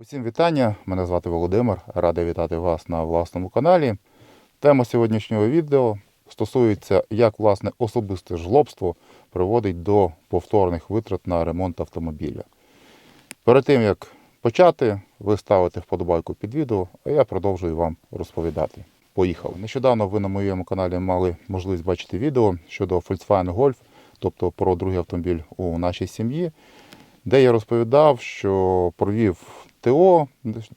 Усім вітання! Мене звати Володимир. Радий вітати вас на власному каналі. Тема сьогоднішнього відео стосується, як власне особисте жлобство приводить до повторних витрат на ремонт автомобіля. Перед тим як почати, ви ставите вподобайку під відео, а я продовжую вам розповідати. Поїхали. Нещодавно ви на моєму каналі мали можливість бачити відео щодо Volkswagen Golf, тобто про другий автомобіль у нашій сім'ї де я розповідав, що провів ТО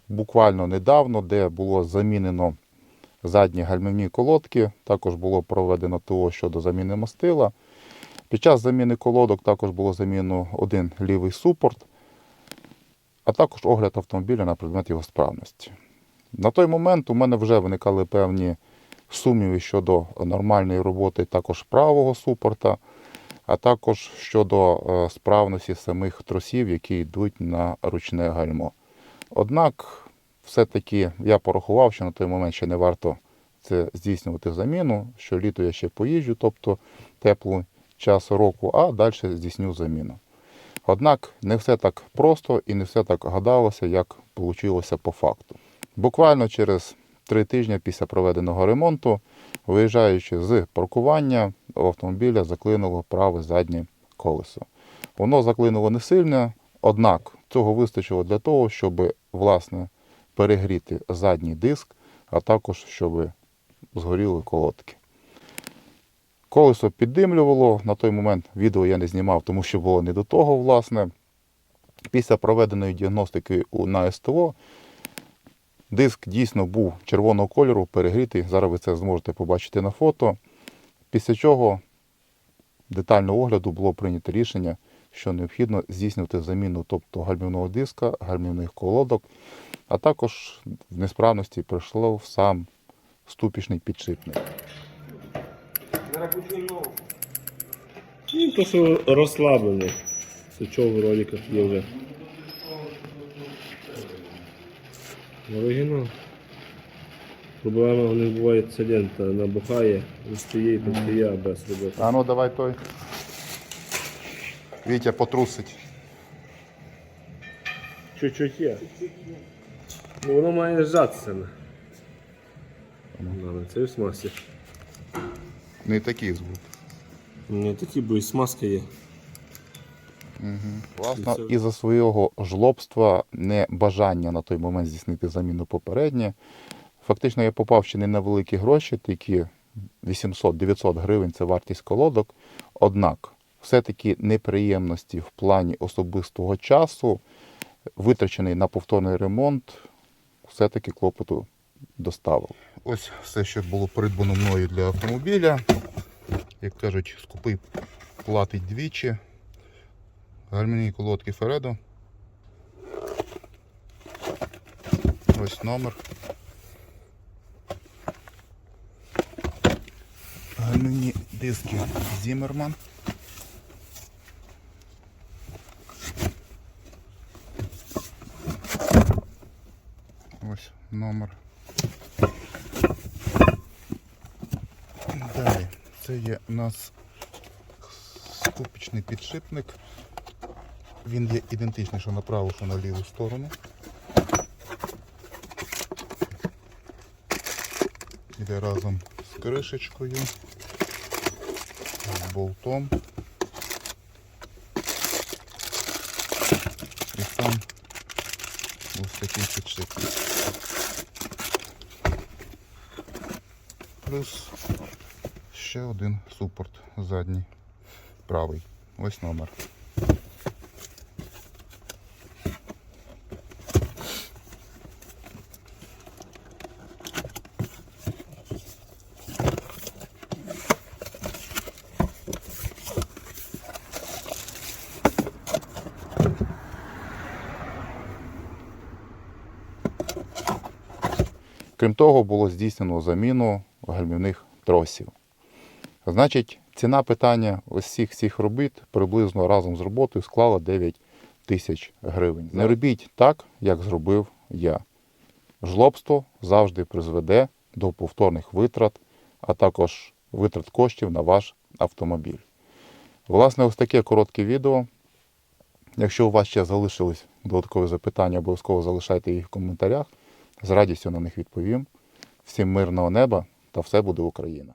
буквально недавно, де було замінено задні гальмівні колодки. Також було проведено ТО щодо заміни мастила. Під час заміни колодок також було замінено один лівий супорт, а також огляд автомобіля на предмет його справності. На той момент у мене вже виникали певні сумніви щодо нормальної роботи також правого супорта а також щодо е, справності самих тросів, які йдуть на ручне гальмо. Однак, все-таки я порахував, що на той момент ще не варто це здійснювати заміну, що літо я ще поїжджу, тобто теплий час року, а далі здійсню заміну. Однак не все так просто і не все так гадалося, як вийшло по факту. Буквально через три тижні після проведеного ремонту, виїжджаючи з паркування, у автомобіля заклинуло праве заднє колесо. Воно заклинуло не сильно, однак цього вистачило для того, щоб власне перегріти задній диск, а також щоб згоріли колодки. Колесо піддимлювало. На той момент відео я не знімав, тому що було не до того, власне. Після проведеної діагностики на СТО диск дійсно був червоного кольору, перегрітий. Зараз ви це зможете побачити на фото. Після чого детального огляду було прийнято рішення, що необхідно здійснювати заміну тобто гальмівного диска, гальмівних колодок, а також в несправності прийшло сам ступічний підшипник. Ну, то, що розслаблений. Це чого в роликах є вже. Оригінал. Проблема у них буває лента набухає, вистає і постає без роботи. А ну давай той. Вітя потрусить. Чуть-чуть є. Ну воно має зжатися. На це смазці. Не такий звук. Не такі, бо і смазка є. Власне, це- із-за свого жлобства, небажання на той момент здійснити заміну попереднє. Фактично я попав ще не на великі гроші, тільки 800-900 гривень це вартість колодок. Однак, все-таки неприємності в плані особистого часу, витрачений на повторний ремонт, все-таки клопоту доставив. Ось все, що було придбано мною для автомобіля. Як кажуть, скупий платить двічі. Гальмівні колодки Фередо. Ось номер. Гальмівні диски Зімерман. Ось номер. Далі. Це є у нас скупічний підшипник. Він є ідентичний, що на праву, що на ліву сторону. Іде разом з кришечкою, з болтом. І сам ось такий підшипник. Плюс ще один супорт задній, правий. Ось номер. Крім того, було здійснено заміну гальмівних тросів. Значить, ціна питання ось всіх цих робіт приблизно разом з роботою склала 9 тисяч гривень. Не робіть так, як зробив я. Жлобство завжди призведе до повторних витрат, а також витрат коштів на ваш автомобіль. Власне, ось таке коротке відео. Якщо у вас ще залишились додаткові запитання, обов'язково залишайте їх в коментарях. З радістю на них відповім. Всім мирного неба та все буде Україна!